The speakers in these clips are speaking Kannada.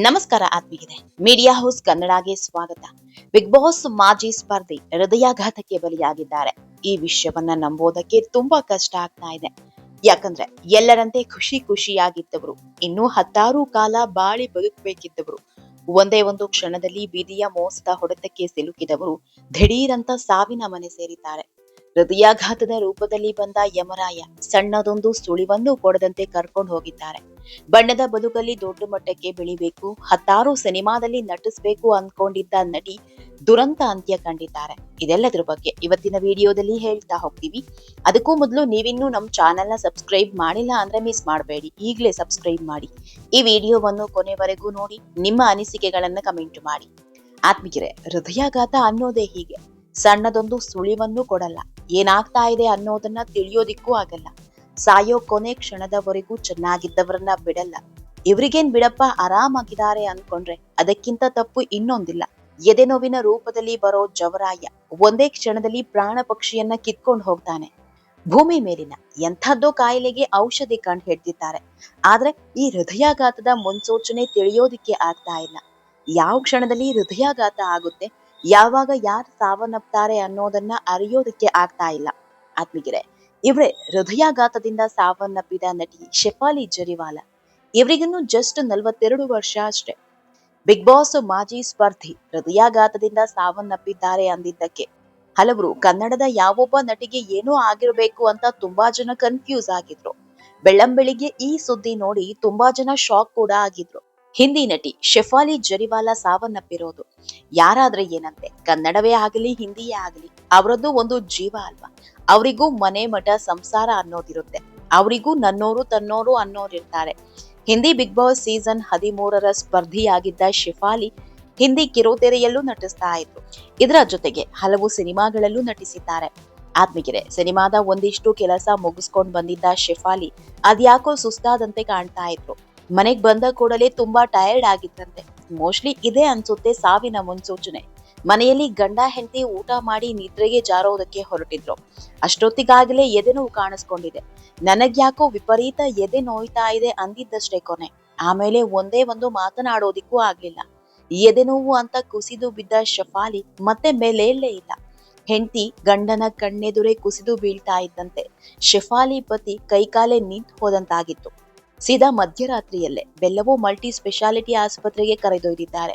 ನಮಸ್ಕಾರ ಆತ್ಮೀಗಿದೆ ಮೀಡಿಯಾ ಹೌಸ್ ಕನ್ನಡಗೆ ಸ್ವಾಗತ. ಬಿಗ್ ಬಾಸ್ ಮಾಜಿ ಸ್ಪರ್ಧಿ ಹೃದಯಾಘಾತಕ್ಕೆ ಬಲಿಯಾಗಿದ್ದಾರೆ. ಈ ವಿಷಯವನ್ನ ನಂಬೋದಕ್ಕೆ ತುಂಬಾ ಕಷ್ಟ ಆಗ್ತಾ ಇದೆ. ಯಾಕಂದ್ರೆ ಎಲ್ಲರಂತೆ ಖುಷಿ ಖುಷಿಯಾಗಿದ್ದವರು, ಇನ್ನೂ ಹತ್ತಾರು ಕಾಲ ಬಾಳಿ ಬದುಕಬೇಕಿದ್ದವರು, ಒಂದೇ ಒಂದು ಕ್ಷಣದಲ್ಲಿ ಬೀದಿಯ ಮೋಸದ ಹೊಡೆತಕ್ಕೆ ಸಿಲುಕಿದವರು ದಿಢೀರಂತ ಸಾವಿನ ಮನೆ ಸೇರಿದ್ದಾರೆ. ಹೃದಯಾಘಾತದ ರೂಪದಲ್ಲಿ ಬಂದ ಯಮರಾಯ ಸಣ್ಣದೊಂದು ಸುಳಿವನ್ನು ಕೊಡದಂತೆ ಕರ್ಕೊಂಡು ಹೋಗಿದ್ದಾರೆ. ಬಣ್ಣದ ಬದುಕಲ್ಲಿ ದೊಡ್ಡ ಮಟ್ಟಕ್ಕೆ ಬೆಳಿಬೇಕು, ಹತ್ತಾರು ಸಿನಿಮಾದಲ್ಲಿ ನಟಿಸ್ಬೇಕು ಅನ್ಕೊಂಡಿದ್ದ ನಟಿ ದುರಂತ ಅಂತ್ಯ ಕಂಡಿದ್ದಾರೆ. ಇದೆಲ್ಲದರ ಬಗ್ಗೆ ಇವತ್ತಿನ ವಿಡಿಯೋದಲ್ಲಿ ಹೇಳ್ತಾ ಹೋಗ್ತೀವಿ. ಅದಕ್ಕೂ ಮೊದಲು ನೀವಿನ್ನೂ ನಮ್ಮ ಚಾನೆಲ್ನ ಸಬ್ಸ್ಕ್ರೈಬ್ ಮಾಡಿಲ್ಲ ಅಂದ್ರೆ ಮಿಸ್ ಮಾಡಬೇಡಿ. ಈಗಲೇ ಸಬ್ಸ್ಕ್ರೈಬ್ ಮಾಡಿ. ಈ ವಿಡಿಯೋವನ್ನು ಕೊನೆವರೆಗೂ ನೋಡಿ, ನಿಮ್ಮ ಅನಿಸಿಕೆಗಳನ್ನ ಕಮೆಂಟ್ ಮಾಡಿ. ಆತ್ಮೀಯರೇ, ಹೃದಯಾಘಾತ ಅನ್ನೋದೇ ಹೀಗೆ. ಸಣ್ಣದೊಂದು ಸುಳಿವನ್ನು ಕೊಡಲ್ಲ. ಏನಾಗ್ತಾ ಇದೆ ಅನ್ನೋದನ್ನ ತಿಳಿಯೋದಿಕ್ಕೂ ಆಗಲ್ಲ. ಸಾಯೋ ಕೊನೆ ಕ್ಷಣದವರೆಗೂ ಚೆನ್ನಾಗಿದ್ದವರನ್ನ ಬಿಡಲ್ಲ. ಇವ್ರಿಗೇನ್ ಬಿಡಪ್ಪ ಆರಾಮಾಗಿದ್ದಾರೆ ಅನ್ಕೊಂಡ್ರೆ ಅದಕ್ಕಿಂತ ತಪ್ಪು ಇನ್ನೊಂದಿಲ್ಲ. ಎದೆನೋವಿನ ರೂಪದಲ್ಲಿ ಬರೋ ಜವರಾಯ ಒಂದೇ ಕ್ಷಣದಲ್ಲಿ ಪ್ರಾಣ ಪಕ್ಷಿಯನ್ನ ಕಿತ್ಕೊಂಡು ಹೋಗ್ತಾನೆ. ಭೂಮಿ ಮೇಲಿನ ಎಂಥದ್ದೋ ಕಾಯಿಲೆಗೆ ಔಷಧಿ ಕಂಡು ಹಿಡ್ದಿದ್ದಾರೆ. ಆದ್ರೆ ಈ ಹೃದಯಾಘಾತದ ಮುನ್ಸೂಚನೆ ತಿಳಿಯೋದಿಕ್ಕೆ ಆಗ್ತಾ ಇಲ್ಲ. ಯಾವ ಕ್ಷಣದಲ್ಲಿ ಹೃದಯಾಘಾತ ಆಗುತ್ತೆ ಯಾವಾಗ ಯಾರು ಸಾವನ್ನಪ್ತಾರೆ ಅನ್ನೋದನ್ನ ಅರಿಯೋದಕ್ಕೆ ಆಗ್ತಾ ಇಲ್ಲ. ಆತ್ಮಿಗೆರೆ ಇವರೇ ಹೃದಯಾಘಾತದಿಂದ ಸಾವನ್ನಪ್ಪಿದ ನಟಿ ಶೆಫಾಲಿ ಜರಿವಾಲ. ಇವರಿಗಿನ್ನು ಜಸ್ಟ್ ನಲವತ್ತೆರಡು ವರ್ಷ ಅಷ್ಟೇ. ಬಿಗ್ ಬಾಸ್ ಮಾಜಿ ಸ್ಪರ್ಧಿ ಹೃದಯಾಘಾತದಿಂದ ಸಾವನ್ನಪ್ಪಿದ್ದಾರೆ ಅಂದಿದ್ದಕ್ಕೆ. ಹಲವರು ಕನ್ನಡದ ಯಾವೊಬ್ಬ ನಟಿಗೆ ಏನೋ ಆಗಿರಬೇಕು ಅಂತ ತುಂಬಾ ಜನ ಕನ್ಫ್ಯೂಸ್ ಆಗಿದ್ರು. ಬೆಳ್ಳಂಬೆಳಿಗ್ಗೆ ಈ ಸುದ್ದಿ ನೋಡಿ ತುಂಬಾ ಜನ ಶಾಕ್ ಕೂಡ ಆಗಿದ್ರು. ಹಿಂದಿ ನಟಿ ಶೆಫಾಲಿ ಜರಿವಾಲ ಸಾವನ್ನಪ್ಪಿರೋದು. ಯಾರಾದ್ರೆ ಏನಂತೆ? ಕನ್ನಡವೇ ಆಗಲಿ, ಹಿಂದಿಯೇ ಆಗಲಿ, ಅವರದ್ದು ಒಂದು ಜೀವ ಅಲ್ವಾ? ಅವರಿಗೂ ಮನೆ ಮಠ ಸಂಸಾರ ಅನ್ನೋದಿರುತ್ತೆ. ಅವರಿಗೂ ನನ್ನೋರು ತನ್ನೋರು ಅನ್ನೋರಿರ್ತಾರೆ. ಹಿಂದಿ ಬಿಗ್ ಬಾಸ್ ಸೀಸನ್ ಹದಿಮೂರರ ಸ್ಪರ್ಧಿಯಾಗಿದ್ದ ಶಿಫಾಲಿ ಹಿಂದಿ ಕಿರುತೆರೆಯಲ್ಲೂ ನಟಿಸ್ತಾ ಇತ್ತು ಇದರ ಜೊತೆಗೆ ಹಲವು ಸಿನಿಮಾಗಳಲ್ಲೂ ನಟಿಸಿದ್ದಾರೆ. ಆತ್ಮಗಿರೆ ಸಿನಿಮಾದ ಒಂದಿಷ್ಟು ಕೆಲಸ ಮುಗಿಸ್ಕೊಂಡು ಬಂದಿದ್ದ ಶೆಫಾಲಿ ಅದ್ಯಾಕೋ ಸುಸ್ತಾದಂತೆ ಕಾಣ್ತಾ ಇದ್ರು. ಮನೆಗ್ ಬಂದ ಕೂಡಲೇ ತುಂಬಾ ಟಯರ್ಡ್ ಆಗಿತ್ತಂತೆ ಮೋಸ್ಟ್ಲಿ ಇದೇ ಅನ್ಸುತ್ತೆ ಸಾವಿನ ಮುನ್ಸೂಚನೆ. ಮನೆಯಲ್ಲಿ ಗಂಡ ಹೆಂಡತಿ ಊಟ ಮಾಡಿ ನಿದ್ರೆಗೆ ಜಾರೋದಕ್ಕೆ ಹೊರಟಿದ್ರು. ಅಷ್ಟೊತ್ತಿಗಾಗಲೇ ಎದೆನೋವು ಕಾಣಿಸ್ಕೊಂಡಿದೆ. ನನಗ್ಯಾಕೋ ವಿಪರೀತ ಎದೆ ನೋಯ್ತಾ ಇದೆ ಅಂದಿದ್ದಷ್ಟೇ ಕೊನೆ. ಆಮೇಲೆ ಒಂದೇ ಒಂದು ಮಾತನಾಡೋದಿಕ್ಕೂ ಆಗ್ಲಿಲ್ಲ. ಎದೆ ನೋವು ಅಂತ ಕುಸಿದು ಬಿದ್ದ ಶಫಾಲಿ ಮತ್ತೆ ಮೇಲೇಳಲೇ ಇಲ್ಲ. ಹೆಂಡತಿ ಗಂಡನ ಕಣ್ಣೆದುರೇ ಕುಸಿದು ಬೀಳ್ತಾ ಇದ್ದಂತೆ. ಶಫಾಲಿ ಪತಿ ಕೈಕಾಲೆ ನಿಂತು ಹೋದಂತಾಗಿತ್ತು ಸೀದಾ ಮಧ್ಯರಾತ್ರಿಯಲ್ಲೇ ಬೆಲ್ಲವೋ ಮಲ್ಟಿ ಸ್ಪೆಷಾಲಿಟಿ ಆಸ್ಪತ್ರೆಗೆ ಕರೆದೊಯ್ದಿದ್ದಾರೆ.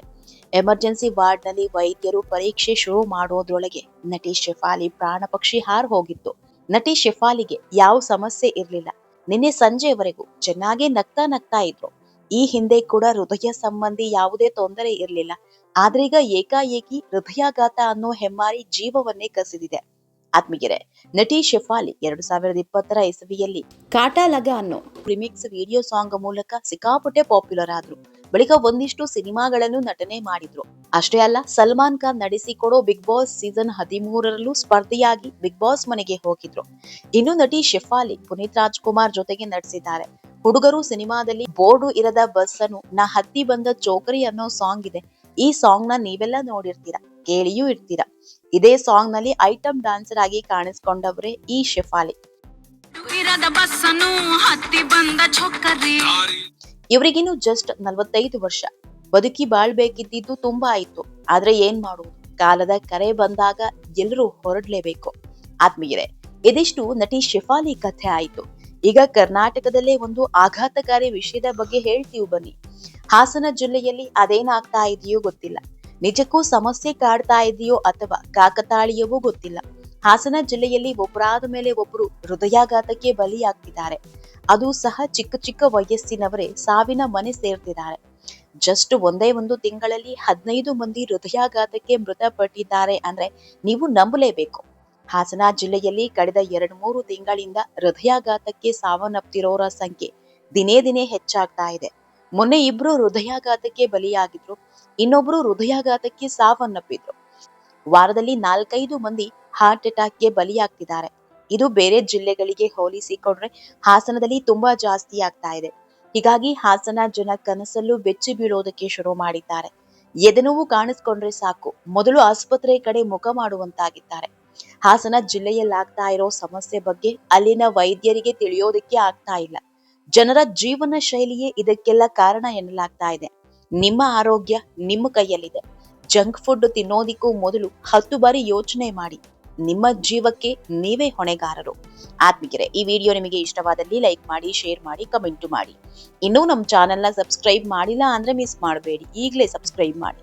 ಎಮರ್ಜೆನ್ಸಿ ವಾರ್ಡ್ನಲ್ಲಿ ವೈದ್ಯರು ಪರೀಕ್ಷೆ ಶುರು ಮಾಡೋದ್ರೊಳಗೆ ನಟಿ ಶೆಫಾಲಿ ಪ್ರಾಣ ಪಕ್ಷಿ ಹಾರ್ ಹೋಗಿತ್ತು. ನಟಿ ಶೆಫಾಲಿಗೆ ಯಾವ ಸಮಸ್ಯೆ ಇರಲಿಲ್ಲ. ನಿನ್ನೆ ಸಂಜೆವರೆಗೂ ಚೆನ್ನಾಗಿ ನಗ್ತಾ ನಗ್ತಾ ಇದ್ರು. ಈ ಹಿಂದೆ ಕೂಡ ಹೃದಯ ಸಂಬಂಧಿ ಯಾವುದೇ ತೊಂದರೆ ಇರಲಿಲ್ಲ. ಆದ್ರೀಗ ಏಕಾಏಕಿ ಹೃದಯಾಘಾತ ಅನ್ನೋ ಹೆಮ್ಮಾರಿ ಜೀವವನ್ನೇ ಕಸಿದಿದೆ. ಆತ್ಮೀಗೆರೆ ನಟಿ ಶೆಫಾಲಿ ಎರಡು ಸಾವಿರದ ಇಪ್ಪತ್ತರ ಇಸವಿಯಲ್ಲಿ ಕಾಟಾ ಲಗ ಅನ್ನೋ ರಿಮಿಕ್ಸ್ ವಿಡಿಯೋ ಸಾಂಗ್ ಮೂಲಕ ಸಿಕ್ಕಾಪಟ್ಟೆ ಪಾಪ್ಯುಲರ್ ಆದ್ರು. ಬಳಿಕ ಒಂದಿಷ್ಟು ಸಿನಿಮಾಗಳನ್ನು ನಟನೆ ಮಾಡಿದ್ರು. ಅಷ್ಟೇ ಅಲ್ಲ, ಸಲ್ಮಾನ್ ಖಾನ್ ನಡೆಸಿಕೊಡೋ ಬಿಗ್ ಬಾಸ್ ಸೀಸನ್ ಹದಿಮೂರರಲ್ಲೂ ಸ್ಪರ್ಧಿಯಾಗಿ ಬಿಗ್ ಬಾಸ್ ಮನೆಗೆ ಹೋಗಿದ್ರು. ಇನ್ನು ನಟಿ ಶೆಫಾಲಿ ಪುನೀತ್ ರಾಜ್ಕುಮಾರ್ ಜೊತೆಗೆ ನಟಿಸಿದ್ದಾರೆ. ಹುಡುಗರು ಸಿನಿಮಾದಲ್ಲಿ ಬೋರ್ಡು ಇರದ ಬಸ್ ಅನ್ನು ನಾ ಹತ್ತಿ ಬಂದ ಚೋಕರಿ ಅನ್ನೋ ಸಾಂಗ್ ಇದೆ. ಈ ಸಾಂಗ್ನ ನೀವೆಲ್ಲ ನೋಡಿರ್ತೀರಾ? ಕೇಳಿಯೂ ಇರ್ತೀರಾ. ಇದೇ ಸಾಂಗ್ನಲ್ಲಿ ಐಟಮ್ ಡಾನ್ಸರ್ ಆಗಿ ಕಾಣಿಸ್ಕೊಂಡವ್ರೆ ಈ ಶೆಫಾಲಿ. ಇವರಿಗಿನ್ನು ಜಸ್ಟ್ ನಲವತ್ತೈದು ವರ್ಷ. ಬದುಕಿ ಬಾಳ್ಬೇಕಿದ್ದಿದ್ದು ತುಂಬಾ ಆಯ್ತು. ಆದ್ರೆ ಏನ್ ಮಾಡುವುದು ಕಾಲದ ಕರೆ ಬಂದಾಗ ಎಲ್ಲರೂ ಹೊರಡ್ಲೇಬೇಕು. ಆತ್ಮೀಯರೆ ಇದಿಷ್ಟು ನಟಿ ಶೆಫಾಲಿ ಕಥೆ ಆಯ್ತು. ಈಗ ಕರ್ನಾಟಕದಲ್ಲೇ ಒಂದು ಆಘಾತಕಾರಿ ವಿಷಯದ ಬಗ್ಗೆ ಹೇಳ್ತೀವಿ ಬನ್ನಿ. ಹಾಸನ ಜಿಲ್ಲೆಯಲ್ಲಿ ಅದೇನಾಗ್ತಾ ಇದೆಯೋ ಗೊತ್ತಿಲ್ಲ. ನಿಜಕ್ಕೂ ಸಮಸ್ಯೆ ಕಾಡ್ತಾ ಇದೆಯೋ ಅಥವಾ ಕಾಕತಾಳೀಯವೋ ಗೊತ್ತಿಲ್ಲ. ಹಾಸನ ಜಿಲ್ಲೆಯಲ್ಲಿ ಒಬ್ಬರಾದ ಮೇಲೆ ಒಬ್ಬರು ಹೃದಯಾಘಾತಕ್ಕೆ ಬಲಿಯಾಗ್ತಿದ್ದಾರೆ. ಅದು ಸಹ ಚಿಕ್ಕ ಚಿಕ್ಕ ವಯಸ್ಸಿನವರೇ ಸಾವಿನ ಮನೆ ಸೇರ್ತಿದ್ದಾರೆ. ಜಸ್ಟ್ ಒಂದೇ ಒಂದು ತಿಂಗಳಲ್ಲಿ ಹದಿನೈದು ಮಂದಿ ಹೃದಯಾಘಾತಕ್ಕೆ ಮೃತಪಟ್ಟಿದ್ದಾರೆ ಅಂದ್ರೆ ನೀವು ನಂಬಲೇಬೇಕು. ಹಾಸನ ಜಿಲ್ಲೆಯಲ್ಲಿ ಕಳೆದ ಎರಡ್ ಮೂರು ತಿಂಗಳಿಂದ ಹೃದಯಾಘಾತಕ್ಕೆ ಸಾವನ್ನಪ್ತಿರೋರ ಸಂಖ್ಯೆ ದಿನೇ ದಿನೇ ಹೆಚ್ಚಾಗ್ತಾ ಇದೆ. ಮೊನ್ನೆ ಇಬ್ರು ಹೃದಯಾಘಾತಕ್ಕೆ ಬಲಿಯಾಗಿದ್ರು. ಇನ್ನೊಬ್ರು ಹೃದಯಾಘಾತಕ್ಕೆ ಸಾವನ್ನಪ್ಪಿದ್ರು. ವಾರದಲ್ಲಿ ನಾಲ್ಕೈದು ಮಂದಿ ಹಾರ್ಟ್ ಅಟ್ಯಾಕ್ಗೆ ಬಲಿಯಾಗ್ತಿದ್ದಾರೆ. ಇದು ಬೇರೆ ಜಿಲ್ಲೆಗಳಿಗೆ ಹೋಲಿಸಿಕೊಂಡ್ರೆ ಹಾಸನದಲ್ಲಿ ತುಂಬಾ ಜಾಸ್ತಿ ಆಗ್ತಾ ಇದೆ. ಹೀಗಾಗಿ ಹಾಸನ ಜನ ಕನಸಲ್ಲೂ ಬೆಚ್ಚಿ ಬೀಳೋದಕ್ಕೆ ಶುರು ಮಾಡಿದ್ದಾರೆ. ಎದೆನೋವು ಕಾಣಿಸ್ಕೊಂಡ್ರೆ ಸಾಕು. ಮೊದಲು ಆಸ್ಪತ್ರೆ ಕಡೆ ಮುಖ ಮಾಡುವಂತಾಗಿದ್ದಾರೆ. ಹಾಸನ ಜಿಲ್ಲೆಯಲ್ಲಾಗ್ತಾ ಇರೋ ಸಮಸ್ಯೆ ಬಗ್ಗೆ ಅಲ್ಲಿನ ವೈದ್ಯರಿಗೆ ತಿಳಿಯೋದಕ್ಕೆ ಆಗ್ತಾ ಇಲ್ಲ. ಜನರ ಜೀವನ ಶೈಲಿಯೇ ಇದಕ್ಕೆಲ್ಲ ಕಾರಣ ಎನ್ನಲಾಗ್ತಾ ಇದೆ. ನಿಮ್ಮ ಆರೋಗ್ಯ ನಿಮ್ಮ ಕೈಯಲ್ಲಿದೆ. ಜಂಕ್ ಫುಡ್ ತಿನ್ನೋದಿಕ್ಕೂ ಮೊದಲು ಹತ್ತು ಬಾರಿ ಯೋಚನೆ ಮಾಡಿ. ನಿಮ್ಮ ಜೀವಕ್ಕೆ ನೀವೇ ಹೊಣೆಗಾರರು. ಆತ್ಮಿಕರೆ ಈ ವಿಡಿಯೋ ನಿಮಗೆ ಇಷ್ಟವಾದಲ್ಲಿ ಲೈಕ್ ಮಾಡಿ, ಶೇರ್ ಮಾಡಿ, ಕಮೆಂಟ್ ಮಾಡಿ. ಇನ್ನೂ ನಮ್ಮ ಚಾನೆಲ್ನ ಸಬ್ಸ್ಕ್ರೈಬ್ ಮಾಡಿಲ್ಲ ಅಂದ್ರೆ ಮಿಸ್ ಮಾಡಬೇಡಿ. ಈಗಲೇ ಸಬ್ಸ್ಕ್ರೈಬ್ ಮಾಡಿ.